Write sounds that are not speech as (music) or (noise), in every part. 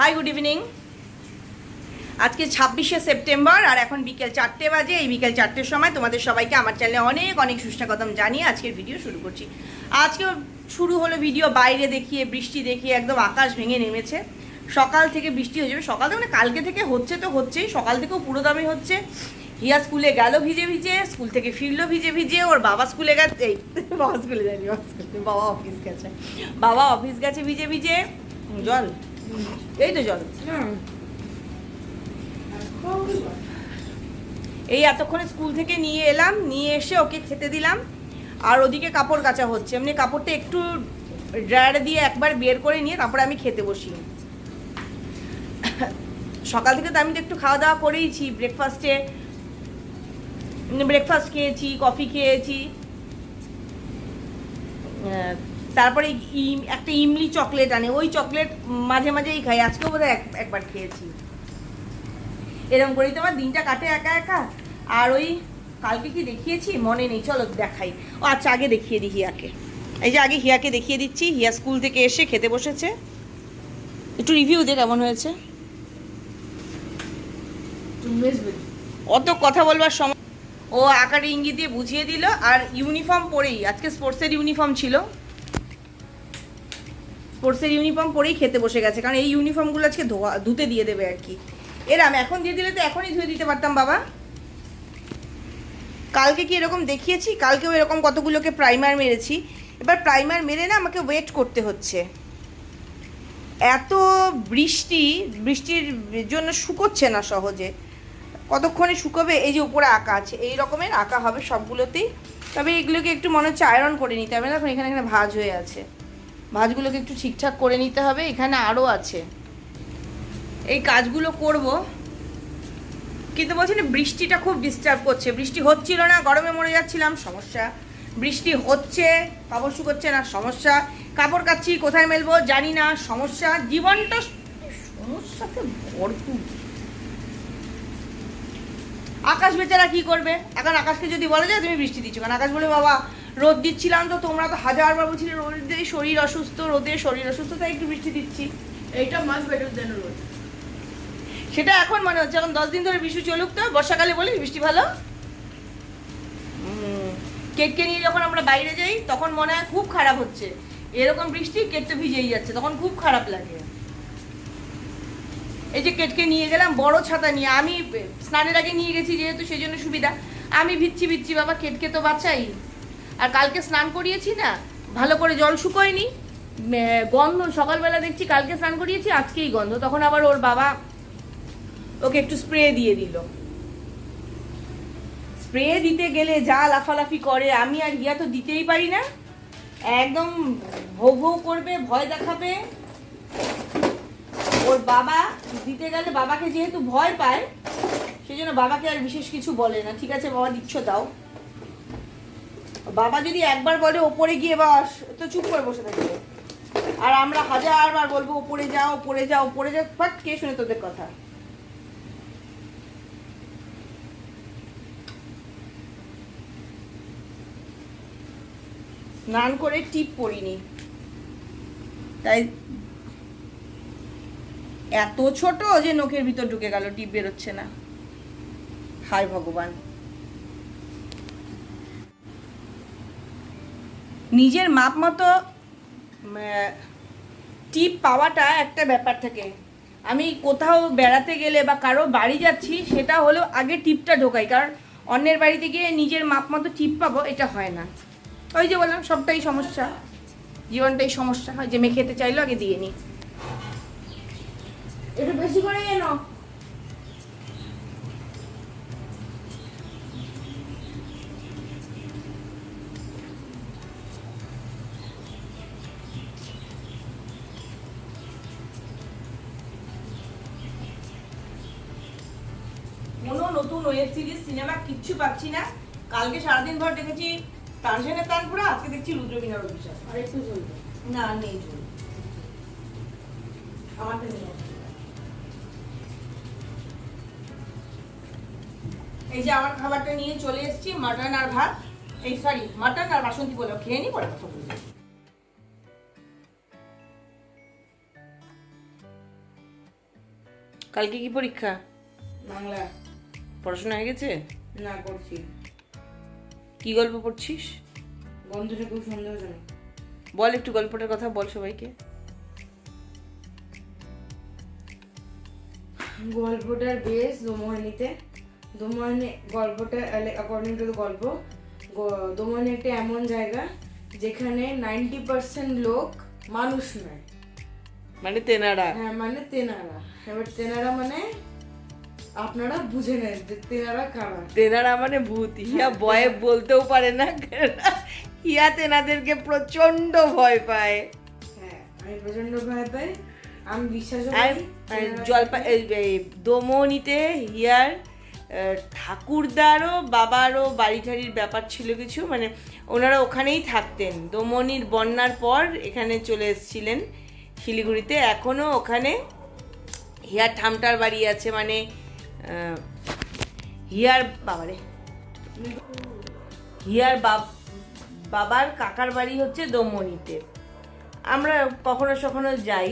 Hi good evening আজকে ছাব্বিশে September আর এখন বিকেল চারটে বাজে। এই বিকেল চারটের সময় তোমাদের সবাইকে আমার চ্যানেলে অনেক অনেক সুস্বাগতম জানিয়ে আজকের ভিডিও শুরু করছি। আজকে শুরু হলো ভিডিও বাইরে দেখিয়ে, বৃষ্টি দেখিয়ে, একদম আকাশ ভেঙে নেমেছে। সকাল থেকে বৃষ্টি হয়ে যাবে। সকাল থেকে মানে কালকে থেকে হচ্ছে তো হচ্ছেই। সকাল থেকেও পুরো দামই হচ্ছে। হিয়া স্কুলে গেল ভিজে ভিজে, স্কুল থেকে ফিরলো ভিজে ভিজে। ওর বাবা স্কুলে গেছে। এই, বাবা স্কুলে যায়নি, বাবা স্কুলে বাবা অফিস গেছে। বাবা অফিস গেছে ভিজে ভিজে। জল। এই তো জল। এই এতক্ষণে স্কুল থেকে নিয়ে এলাম, নিয়ে এসে ওকে খেতে দিলাম। আর ওদিকে কাপড় কাচা হচ্ছে। এমনি কাপড়টা একটু ড্রায়ারে দিয়ে একবার বের করে নিয়ে তারপরে আমি খেতে বসি। সকাল থেকে তো আমি তো একটু খাওয়া দাওয়া করেইছি ব্রেকফাস্টে ব্রেকফাস্ট খেয়েছি কফি খেয়েছি। তারপরে ইম একটা ইমলি চকলেট আনে। ওই চকলেট মাঝে মাঝেই খাই। আজকেও বোধহয় এক- একবার খেয়েছি। এরকম করেই তোমার দিনটা কাটে একা একা। আর ওই কালকে কি দেখিয়েছি? মনে নেই। চলো দেখাই। ও আচ্ছা আগে দেখিয়ে দিই হিয়াকে। এই যে আগে হিয়াকে দেখিয়ে দিচ্ছি। হিয়া স্কুল থেকে এসে খেতে বসেছে। একটু রিভিউ দে কেমন হয়েছে। অত কথা বলবার সময় ও আকার ইঙ্গিত দিয়ে বুঝিয়ে দিল। আর ইউনিফর্ম পরেই। আজকে স্পোর্টসের ইউনিফর্ম ছিল। স্পোর্টসের ইউনিফর্ম পরেই খেতে বসে গেছে। কারণ এই ইউনিফর্মগুলো আজকে ধোয়া, ধুতে দিয়ে দেবে আর কি। এরাম এখন দিয়ে দিলে তো এখনই ধুয়ে দিতে পারতাম, বাবা। কালকে কি এরকম দেখিয়েছি? কালকেও এরকম কতগুলোকে প্রাইমার মেরেছি। এবার প্রাইমার মেরে না আমাকে ওয়েট করতে হচ্ছে। এত বৃষ্টি, বৃষ্টির জন্য শুকোচ্ছে না সহজে। কতক্ষণে শুকোবে? এই যে উপরে আঁকা আছে। এই রকমের আঁকা হবে সবগুলোতেই। তবে এগুলোকে একটু মনে হচ্ছে আয়রন করে নিতে হবে। না এখন এখানে এখানে ভাজ হয়ে আছে। ভাঁজগুলোকে একটু ঠিকঠাক করে নিতে হবে, এখানে আরও আছে। এই কাজগুলো করব। কিন্তু বলছি না, বৃষ্টিটা খুব ডিস্টার্ব করছে। বৃষ্টি হচ্ছিল না, গরমে মরে যাচ্ছিলাম, সমস্যা। বৃষ্টি হচ্ছে কাপড় শুকোচ্ছে না, সমস্যা। কাপড় কাচ্ছি, কোথায় মেলবো জানি না, সমস্যা। জীবনটা সমস্যাতে ভরপুর। আকাশ বেচারা কি করবে? এখন আকাশকে যদি বলা যায় তুমি বৃষ্টি দিচ্ছ, কারণ আকাশ বলে, বাবা রোদ দিচ্ছিলাম তো তোমরা তো হাজারবার বলছিলে রোদে শরীর অসুস্থ রোদে শরীর অসুস্থ তাই একটু বৃষ্টি দিচ্ছি। এইটা মাছ বেটার দেন রোদ। সেটা এখন মনে হচ্ছে এখন দশ দিন ধরে বৃষ্টি চলুক তো বর্ষাকালে বলি বৃষ্টি ভালো? কেককে নিয়ে যখন আমরা বাইরে যাই তখন মনে হয় খুব খারাপ হচ্ছে। এরকম বৃষ্টি কেক তো ভিজেই যাচ্ছে তখন খুব খারাপ লাগে। এই যে কেটকে নিয়ে গেলাম বড় ছাতা নিয়ে আমি স্নানের আগে নিয়ে গেছি যেহেতু সেই জন্য সুবিধা। আমি ভিচ্ছি ভিচ্ছি বাবা কেটকে তো বাঁচাই। আর কালকে স্নান করিয়েছি না, ভালো করে জল শুকোয়নি। গন্ধ, সকালবেলা দেখছি কালকে স্নান করিয়েছি, আজকেই গন্ধ। তখন আবার ওর বাবা ওকে একটু স্প্রে দিয়ে দিল। স্প্রে দিতে গেলে যা লাফালাফি করে, আমি আর ইয়া তো দিতেই পারি না। একদম ভৌ ভৌ করবে, ভয় দেখাবে। ওর বাবা দিতে গেলে বাবাকে যেহেতু ভয় পায়, সেই জন্য বাবাকে আর বিশেষ কিছু বলে না। ঠিক আছে, বাবা দিচ্ছ, দাও। বাবা যদি একবার বলে ওপরে গিয়ে বাস তো চুপ করে বসে থাকবে। আর আমরা হাজারবার বলব, ওপরে যাও ওপরে যাও ওপরে যাও, বাট কে শুনে তোদের কথা? স্নান করে টিপ পরিনি। তাই এত ছোট যে নখের ভিতর ঢুকে গেল, টিপ বেরোচ্ছে না। হায় ভগবান। নিজের মাপ মতো টিপ পাওয়াটা একটা ব্যাপার থাকে। আমি কোথাও বেড়াতে গেলে বা কারও বাড়ি যাচ্ছি, সেটা হলেও আগে টিপটা ঢোকাই, কারণ অন্যের বাড়িতে গিয়ে নিজের মাপ মতো টিপ পাবো, এটা হয় না। ওই যে বললাম, সবটাই সমস্যা। জীবনটাই সমস্যা হয় যে মেয়ে খেতে চাইলো আগে দিয়ে নি। একটু বেশি করে এনো। নতুন ওয়েব সিরিজ সিনেমা কিচ্ছু পাচ্ছি না। কালকে সারাদিন ভর দেখেছি তানসেনের তানপুরা আজকে দেখছি রুদ্রবীণার অভিশাপ আর একটু চলবে না নেই আমারটা নেই। এই যে আমার খাবারটা নিয়ে চলে এসেছি মাটন আর ভাত। এই সরি মাটন আর বাসন্তী পোলাও। খেয়ে নি? পরে কথা বলব। কালকে কি পরীক্ষা? বাংলা। পড়াশোনা হয়ে গেছে? না করছি। কি গল্প পড়ছিস? বন্ধুটা খুব সন্দেহজনক বল একটু গল্পটার কথা বল সবাইকে। গল্পটার বেস দোমোহানিতে। দোমোহানি গল্পটা অ্যাকর্ডিং টু গল্প গ- দোমোহানি একটা এমন জায়গা যেখানে নাইনটি পার্সেন্ট লোক মানুষ নয়। মানে তেনারা। হ্যাঁ মানে তেনারা। এবার তেনারা মানে আপনারা বুঝে নেন যে তেনারা কারা। তেনারা মানে ভূত। হিয়া ভয়ে বলতেও পারে না হিয়া তেনাদেরকে প্রচণ্ড ভয় পায়। হ্যাঁ আমি প্রচণ্ড ভয় পাই। আমি বিশ্বাস আর আর জলপা এই এই দমনিতে হিয়ার ঠাকুরদারও বাবারও বাড়ি ঠাড়ির ব্যাপার ছিল কিছু। মানে ওনারা ওখানেই থাকতেন। দমনির বন্যার পর এখানে চলে এসেছিলেন শিলিগুড়িতে। এখনও ওখানে হিয়ার ঠামটার বাড়ি আছে। মানে হিয়ার বাবারে। হিয়ার বাব বাবার কাকার বাড়ি হচ্ছে দমনিতে। আমরা কখনো সখনো যাই।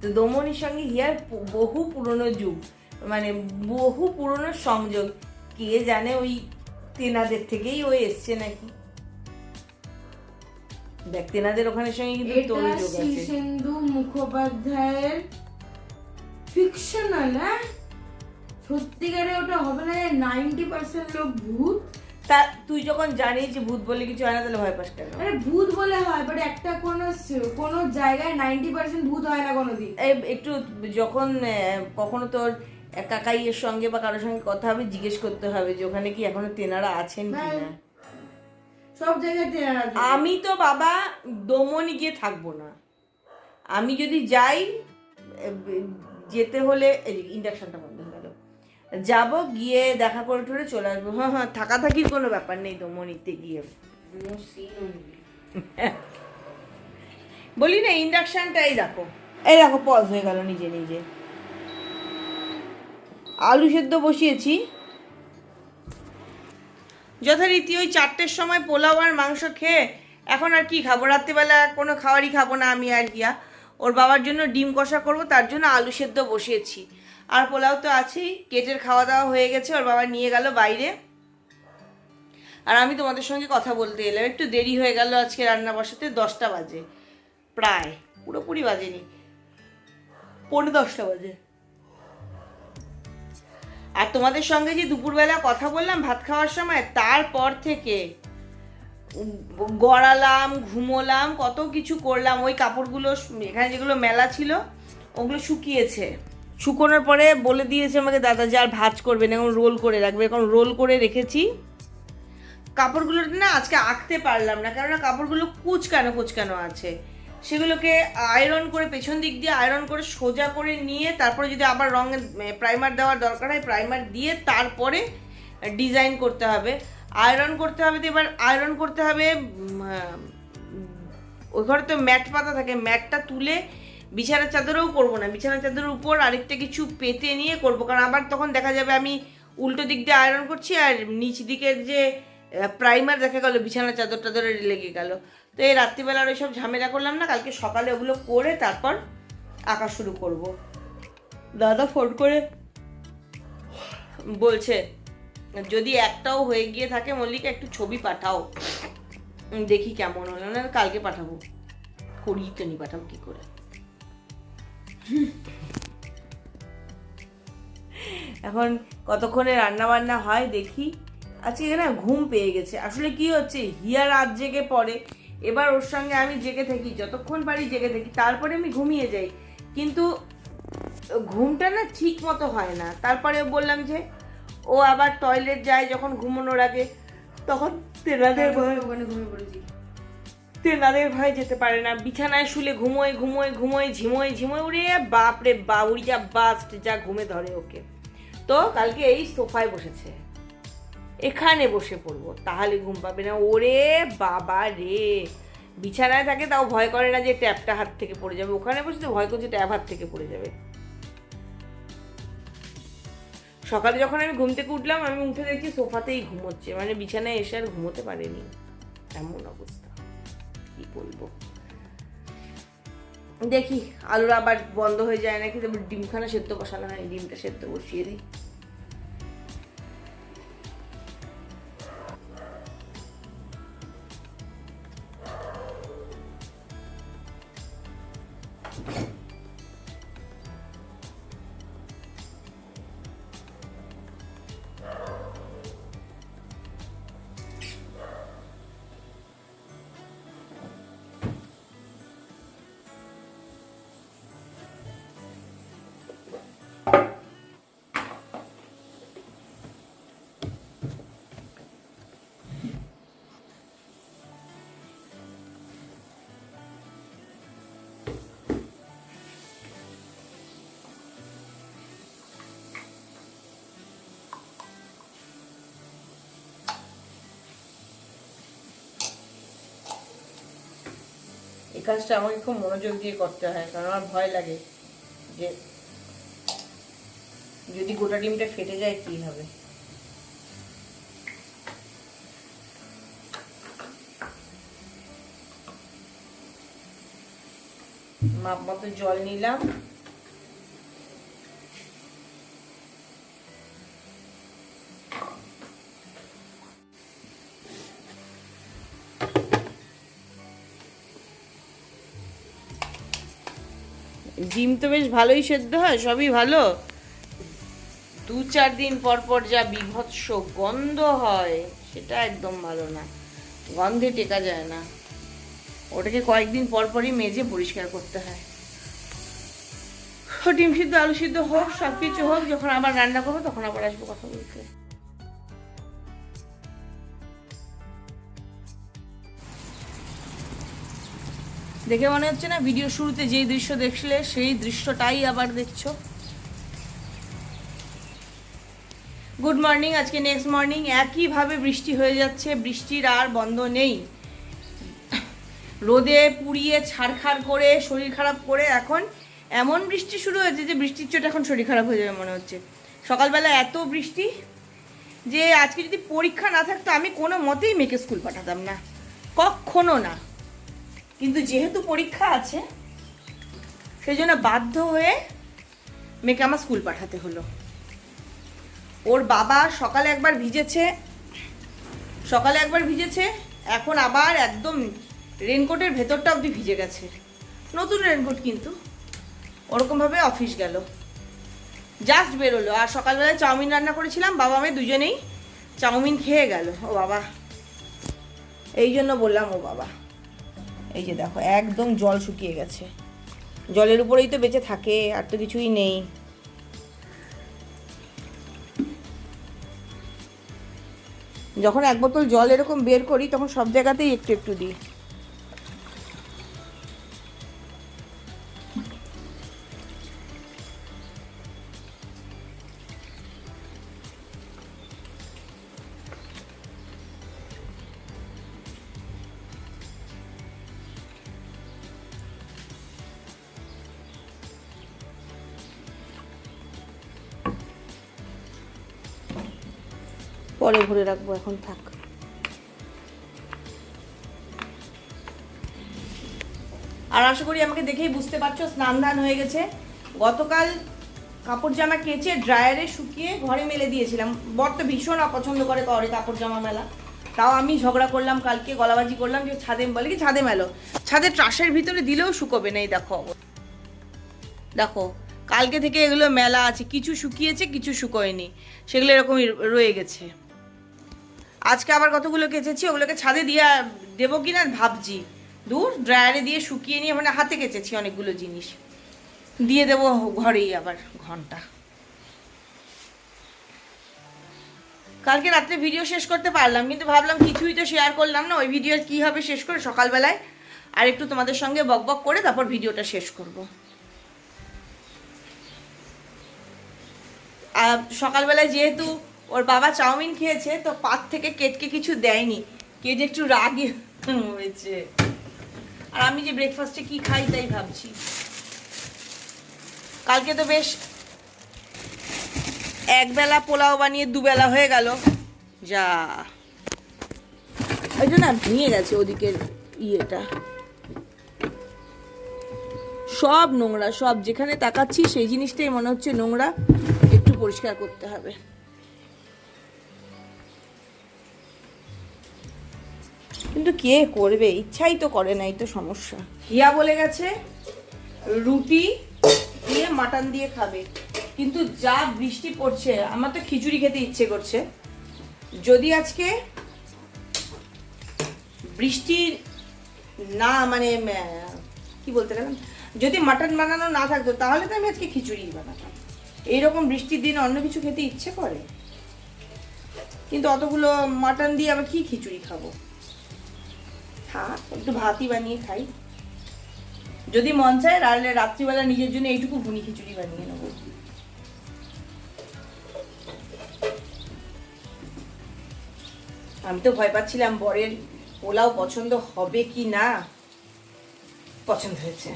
তো দমনির সঙ্গে হিয়ার বহু পুরনো যুগ মানে বহু পুরনো সংযোগ। কে জানে ওই তেনাদের থেকেই ও এসছে নাকি? দেখ তেনাদের ওখানে সঙ্গে কিন্তু তোর যোগ আছে। মুখোপাধ্যায়ের ফিকশনাল হ্যাঁ? সত্যিকারে ওটা হবে না নাইনটি পার্সেন্ট লোক ভূত। তা তুই যখন জানিস যে ভূত বলে কিছু হয় না তাহলে ভয় পাস কেন? আরে ভূত বলে হয় বাট একটা কোনো কোনো জায়গায় নাইনটি পার্সেন্ট ভূত হয় না কোনোদিন। একটু যখন কখনো তোর কাকাইয়ের সঙ্গে বা কারোর সঙ্গে কথা হবে জিজ্ঞেস করতে হবে যে ওখানে কি এখনও তেনারা আছেন কি হ্যাঁ। সব জায়গায় তেনারা আমি তো বাবা দমনি গিয়ে থাকব না। আমি যদি যাই যেতে হলে ইন্ডাকশনটা বন্ধ হয়ে গেল। যাব গিয়ে দেখা করে টরে চলে আসব। হ্যাঁ হ্যাঁ থাকা থাকির কোনো ব্যাপার নেই তো মনিতে গিয়ে. (laughs) বলি না ইন্ডাকশনটাই দেখো। এই দেখো পজ হয়ে গেল নিজে নিজে। আলু সেদ্ধ বসিয়েছি। যথারীতি ওই চারটের সময় পোলাও আর মাংস খেয়ে এখন আর কি খাব? রাত্রিবেলা কোনো খাবারই খাব না আমি আর গিয়া। ওর বাবার জন্য ডিম কষা করব, তার জন্য আলু সেদ্ধ বসিয়েছি। আর পোলাও তো আছেই, কেটের খাওয়া দাওয়া হয়ে গেছে, ওর বাবা নিয়ে গেল বাইরে। আর আমি তোমাদের সঙ্গে কথা বলতে এলাম, একটু দেরি হয়ে গেল আজকে রান্না বসাতে, দশটা বাজে, প্রায়, পুরোপুরি বাজেনি। পৌনে দশটা বাজে। আর তোমাদের সঙ্গে যে দুপুরবেলা কথা বললাম ভাত খাওয়ার সময়, তারপর থেকে গড়ালাম, ঘুমোলাম, কত কিছু করলাম। ওই কাপড়গুলো, এখানে যেগুলো মেলা ছিল, ওগুলো শুকিয়েছে। শুকোনোর পরে বলে দিয়েছে আমাকে, দাদা যে আর ভাজ করবে না, এখন রোল করে রাখবে। এখন রোল করে রেখেছি। কাপড়গুলো না আজকে আঁকতে পারলাম না, কেননা কাপড়গুলো কুচকানো কুচকানো আছে। সেগুলোকে আয়রন করে পেছন দিক দিয়ে আয়রন করে সোজা করে নিয়ে, তারপরে যদি আবার রঙের প্রাইমার দেওয়ার দরকার হয় প্রাইমার দিয়ে তারপরে ডিজাইন করতে হবে। আয়রন করতে হবে তো এবার আয়রন করতে হবে ওই ঘরে তো ম্যাট পাতা থাকে ম্যাটটা তুলে বিছানার চাদরেও করব না বিছানার চাদরের উপর আরেকটা কিছু পেতে নিয়ে করব কারণ আবার তখন দেখা যাবে আমি উল্টো দিক দিয়ে আয়রন করছি আর নিচ দিকের যে প্রাইমার দেখা গেল বিছানার চাদর টাদরে লেগে গেল। তো এই রাত্রিবেলার ওইসব ঝামেলা করলাম না কালকে সকালে ওগুলো করে তারপর আঁকা শুরু করব। দাদা ফোন করে বলছে যদি একটাও হয়ে গিয়ে থাকে, মল্লিকা, একটু ছবি পাঠাও। দেখি কেমন হলো, না কালকে পাঠাবো। করি তো নি পাঠাবো, কি করে? এখন কতক্ষণে রান্না বান্না হয় দেখি। আজকে না ঘুম পেয়ে গেছে। আসলে কি হচ্ছে, হিয়া রাত জেগে পড়ে। এবার ওর সঙ্গে আমি জেগে থাকি, যতক্ষণ পারি জেগে থাকি, তারপরে আমি ঘুমিয়ে যাই। কিন্তু ঘুমটা না ঠিক মতো হয় না। তারপরে বললাম যে ও আবার টয়লেট যায় যখন ঘুমানোর আগে তখন তেনাদের ভয় ওখানে ঘুমিয়ে পড়েছি। তেনাদের ভয় যেতে পারে না। বিছানায় শুলে ঘুমোয় ঘুমোয় ঘুমোয় ঝিমোয় ঝিমোয় উড়ে বাপরে বাউরি যা বাস্ট যা ঘুমে ধরে ওকে। তো কালকে এই সোফায় বসেছে। এখানে বসে পড়ব তাহলে ঘুম পাবে না। ওরে বাবা রে! বিছানায় থাকে তাও ভয় করে না যে ট্যাপটা হাত থেকে পড়ে যাবে। ওখানে বসে তো ভয় করছে ট্যাপ হাত থেকে পড়ে যাবে। সকালে যখন আমি ঘুম থেকে উঠলাম, আমি উঠে দেখছি সোফাতেই ঘুমোচ্ছে। মানে বিছানায় এসে আর ঘুমোতে পারেনি। এমন অবস্থা। কি বলব? দেখি, আলুর আবার বন্ধ হয়ে যায় নাকি? ডিমখানা সেদ্ধ বসানো হয়, ডিমটা সেদ্ধ বসিয়ে দিই। এই কাজটা আমাকে খুব মনোযোগ দিয়ে করতে হয়, কারণ আমার ভয় লাগে যে যদি গোটা ডিমটা ফেটে যায়, কি হবে? মাপ মতো জল নিলাম। ডিম তো বেশ ভালোই সেদ্ধ হয়, সবই ভালো। দু চার দিন পর পর যা বিভৎস গন্ধ হয়, সেটা একদম ভালো না। গন্ধে টেকা যায় না। ওটাকে কয়েকদিন পর পরই মেজে পরিষ্কার করতে হয়। ডিম সিদ্ধ, আলু সিদ্ধ হোক সব কিছু হোক, যখন আবার রান্না করব, তখন আবার আসব কথা বলতে। দেখে মনে হচ্ছে না ভিডিও শুরুতে যেই দৃশ্য দেখলে, সেই দৃশ্যটাই আবার দেখছ। গুড মর্নিং আজকে নেক্সট মর্নিং একইভাবে বৃষ্টি হয়ে যাচ্ছে, বৃষ্টির আর বন্ধ নেই। রোদে পুড়িয়ে ছাড়খাড় করে, শরীর খারাপ করে এখন এমন বৃষ্টি শুরু হয়েছে যে বৃষ্টির চোট এখন শরীর খারাপ হয়ে যাবে মনে হচ্ছে। সকালবেলা এত বৃষ্টি যে আজকে যদি পরীক্ষা না থাকতো, আমি কোনো মতেই মেয়েকে স্কুল পাঠাতাম না। কখনো না। কিন্তু যেহেতু পরীক্ষা আছে সেই জন্য বাধ্য হয়ে মেয়েকে আমার স্কুল পাঠাতে হলো। ওর বাবা সকালে একবার ভিজেছে, সকালে একবার ভিজেছে, এখন আবার একদম রেনকোটের ভেতরটা অবধি ভিজে গেছে। নতুন রেনকোট কিন্তু। ওরকমভাবে অফিস গেল। জাস্ট বেরোলো। আর সকালবেলায় চাউমিন রান্না করেছিলাম, বাবা আমি দুজনেই চাউমিন খেয়ে গেল। ও বাবা, এই জন্য বললাম ও বাবা। এই যে দেখো, একদম জল শুকিয়ে গেছে। জলের উপরেই তো বেঁচে থাকে, আর তো কিছুই নেই। যখন এক বোতল জল এরকম বের করি, তখন সব জায়গাতেই একটু একটু দিই। পরে ভরে রাখব, এখন থাক। আর আশা করি আমাকে দেখেই বুঝতে পারছ, স্নান ধান হয়ে গেছে। গতকাল কাপড় জামা কেচে ড্রায়ারে শুকিয়ে ঘরে মেলে দিয়েছিলাম। বর তো ভীষণ অপছন্দ করে করে কাপড় জামা মেলা। তাও আমি ঝগড়া করলাম, কালকে গলাবাজি করলাম যে ছাদে, বলে কি ছাদে মেলো? ছাদে ট্রাসের ভিতরে দিলেও শুকোবে না, এই দেখো দেখো, কালকে থেকে এগুলো মেলা আছে, কিছু শুকিয়েছে, কিছু শুকোয়নি। সেগুলো এরকমই রয়ে গেছে। আজকে আবার কতগুলো কেচেছি, ওগুলোকে ছাদে দিয়ে দেবো কি না ভাবছি। দূর, ড্রায়ারে দিয়ে শুকিয়ে নিয়ে মানে হাতে কেচেছি অনেকগুলো জিনিস। দিয়ে দেবো ঘরেই আবার ঘণ্টা। কালকে রাত্রে ভিডিও শেষ করতে পারলাম, কিন্তু ভাবলাম কিছুই তো শেয়ার করলাম না, ওই ভিডিও কি হবে শেষ করে সকালবেলায়? আর একটু তোমাদের সঙ্গে বক বক করে তারপর ভিডিওটা শেষ করব। সকালবেলায় যেহেতু ওর বাবা চাউমিন খেয়েছে, তো পাত থেকে কেটকে কিছু দেয়নি। কেটে একটু রাগে হয়েছে আর আমি যে ব্রেকফাস্টে কি খাই তাই ভাবছি। কালকে তো বেশ একবেলা পোলাও বানিয়ে দুবেলা হয়ে গেল। যা। ওই জন্য ভেঙে গেছে ওদিকের ইয়েটা। সব নোংরা, সব যেখানে তাকাচ্ছি সেই জিনিসটাই মনে হচ্ছে নোংরা। একটু পরিষ্কার করতে হবে। কিন্তু কে করবে? ইচ্ছাই তো করে না এই তো সমস্যা। হিয়া বলে গেছে, রুটি দিয়ে মাটন দিয়ে খাবে। কিন্তু যা বৃষ্টি পড়ছে, আমার তো খিচুড়ি খেতে ইচ্ছে করছে। যদি আজকে বৃষ্টি না মানে কি বলতে গেলাম? যদি মাটন বানানো না থাকতো, তাহলে তো আমি আজকে খিচুড়ি বানাতাম। এইরকম বৃষ্টির দিন অন্য কিছু খেতে ইচ্ছে করে? কিন্তু অতগুলো মাটন দিয়ে আবার কি খিচুড়ি খাব? হ্যাঁ একটু ভাতই বানিয়ে খাই। যদি মন চায়, তাহলে রাত্রিবেলা নিজের জন্য এইটুকু ভুনি খিচুড়ি বানিয়ে নেব। আমি তো ভয় পাচ্ছিলাম, বরের পোলাও পছন্দ হবে কি না? পছন্দ হয়েছে।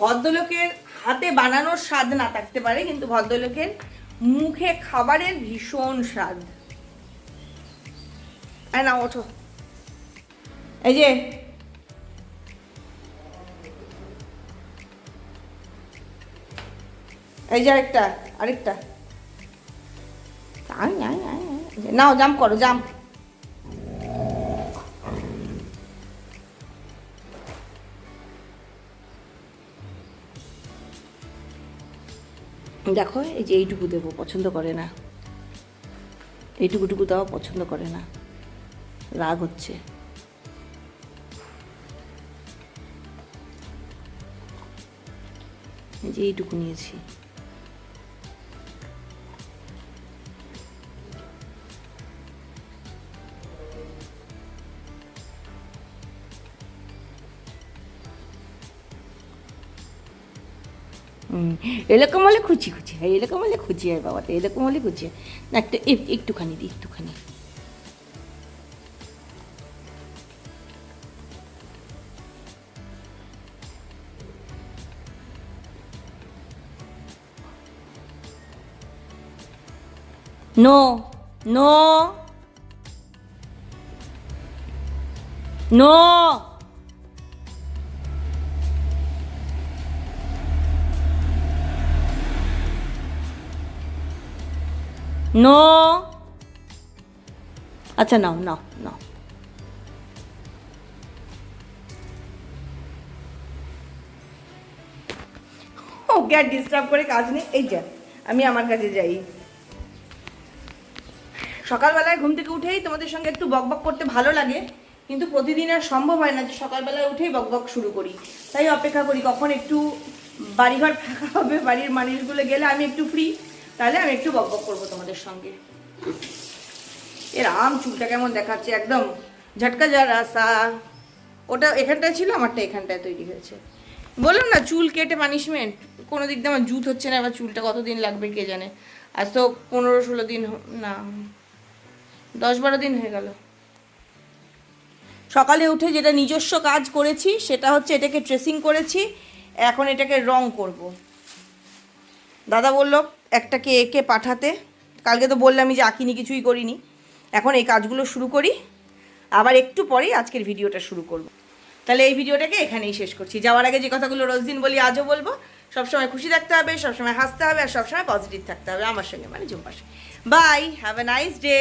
ভদ্রলোকের হাতে বানানোর স্বাদ না থাকতে পারে, কিন্তু ভদ্রলোকের মুখে খাবারের ভীষণ স্বাদ। এই না ওঠো। এই যে। এই যে আরেকটা আরেকটা। নাও, জাম্প করো, জাম্প। দেখো, এই যে এইটুকু দেবো, পছন্দ করে না। এইটুকুটুকু দেওয়া পছন্দ করে না। রাগ হচ্ছে। যে এইটুকু নিয়েছি। এরকম হলে খুচি খুচি হয় এরকম হলে খুচি হয় বাবা তো এরকম হলে খুচি হয় না, একটু একটুখানি দিই একটুখানি। নো নো নো নো আচ্ছা নাও নাও নাও। ওকে আর ডিস্টার্ব করে কাজ নেই। এই যা, আমি আমার কাছে যাই। সকালবেলায় ঘুম থেকে উঠেই তোমাদের সঙ্গে একটু বকবক করতে ভালো লাগে, কিন্তু প্রতিদিন আর সম্ভব হয় না যে সকালবেলায় উঠেই বকবক শুরু করি। তাই অপেক্ষা করি কখন একটু বাড়িঘর ফাঁকা হবে, বাড়ির মানুষগুলো গেলে আমি একটু ফ্রি তাহলে আমি একটু বকবক করব তোমাদের সঙ্গে। এর আম চুলটা কেমন দেখাচ্ছে? একদম ঝটকা যা রাসা ওটা এখানটায় ছিল? আমারটা এখানটায় তৈরি হয়েছে। বললাম না, চুল কেটে পানিশমেন্ট কোনো দিক দিয়ে আমার জুত হচ্ছে না, এবার চুলটা কতদিন লাগবে কে জানে? আজ তো পনেরো ষোলো দিন না। দশ বারো দিন হয়ে গেল। সকালে উঠে যেটা নিজস্ব কাজ করেছি, সেটা হচ্ছে এটাকে ট্রেসিং করেছি, এখন এটাকে রং করব। দাদা বলল একটাকে একে পাঠাতে। কালকে তো বললামই যে আঁকিনি কিছুই করিনি। এখন এই কাজগুলো শুরু করি। আবার একটু পরেই আজকের ভিডিওটা শুরু করব। তাহলে এই ভিডিওটাকে এখানেই শেষ করছি। যাওয়ার আগে যে কথাগুলো রোজ দিন বলি, আজও বলব। সবসময় খুশি থাকতে হবে, সবসময় হাসতে হবে, আর সবসময় পজিটিভ থাকতে হবে। আমার সঙ্গে মানে জুম্পার bye have a nice day